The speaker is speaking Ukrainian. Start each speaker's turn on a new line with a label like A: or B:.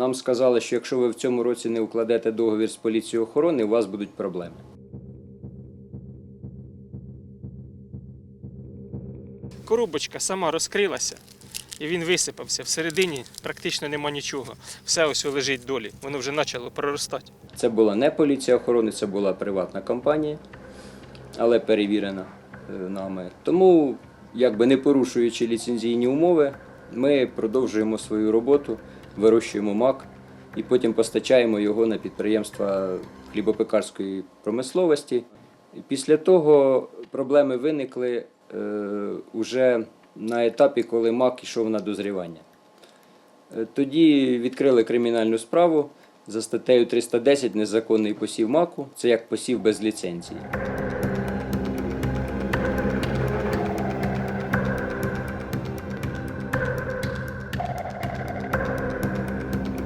A: нам сказали, що якщо ви в цьому році не укладете договір з поліцією охорони, у вас будуть проблеми.
B: Коробочка сама розкрилася, і він висипався. Всередині практично нема нічого. Все ось лежить долі. Воно вже почало проростати.
A: Це була не поліція охорони, це була приватна компанія, але перевірена е, нами. Тому, якби не порушуючи ліцензійні умови, ми продовжуємо свою роботу, вирощуємо мак і потім постачаємо його на підприємства хлібопекарської промисловості. Після того проблеми виникли е, уже на етапі, коли мак йшов на дозрівання. Е, Тоді відкрили кримінальну справу за статтею 310 незаконний посів маку. Це як посів без ліцензії.